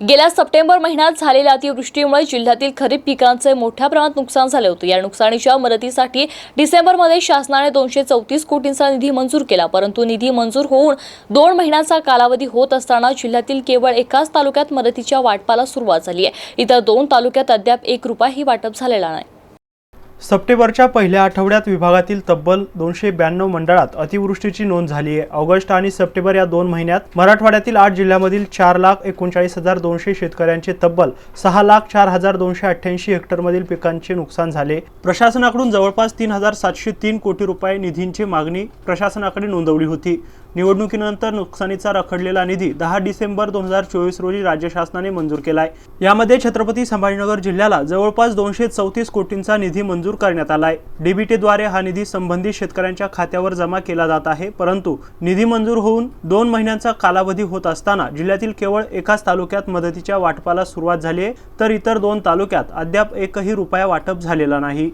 गेल्या सप्टेंबर महिन्यात झालेल्या अतिवृष्टीमुळे जिल्ह्यातील खरीप पिकांचे मोठ्या प्रमाणात नुकसान झाले होते. या नुकसानीच्या मदतीसाठी डिसेंबरमध्ये शासनाने दोनशे चौतीस कोटींचा निधी मंजूर केला परंतु निधी मंजूर होऊन दोन महिन्यांचा कालावधी होत असताना जिल्ह्यातील केवळ एकाच तालुक्यात मदतीच्या वाटपाला सुरुवात झाली आहे. इतर दोन तालुक्यात अद्याप एक रुपयाही वाटप झालेला नाही. सप्टेंबरच्या पहिल्या आठवड्यात विभागातील तब्बल दोनशे ब्याण्णव मंडळात अतिवृष्टीची नोंद झाली आहे. ऑगस्ट आणि सप्टेंबर या दोन महिन्यात मराठवाड्यातील आठ जिल्ह्यामधील चार लाख एकोणचाळीस हजार दोनशे शेतकऱ्यांचे तब्बल सहा लाख चार हजार दोनशे अठ्ठ्याऐंशी हेक्टरमधील पिकांचे नुकसान झाले प्रशासनाकडून जवळपास तीन हजार सातशे तीन कोटी रुपये निधींची मागणी प्रशासनाकडे नोंदवली होती. निवडणुकीनंतर नुकसानीचा रखडलेला निधी दहा डिसेंबर दोन हजार चोवीस रोजी राज्य शासनाने मंजूर केलाय. यामध्ये छत्रपती संभाजीनगर जिल्ह्याला जवळपास दोनशे चौतीस कोटींचा निधी मंजूर करण्यात आलाय. डीबीटीद्वारे हा निधी संबंधित शेतकऱ्यांच्या खात्यावर जमा केला जात आहे परंतु निधी मंजूर होऊन दोन महिन्यांचा कालावधी होत असताना जिल्ह्यातील केवळ एकाच तालुक्यात मदतीच्या वाटपाला सुरुवात झाली आहे तर इतर दोन तालुक्यात अद्याप एकही रुपया वाटप झालेला नाही.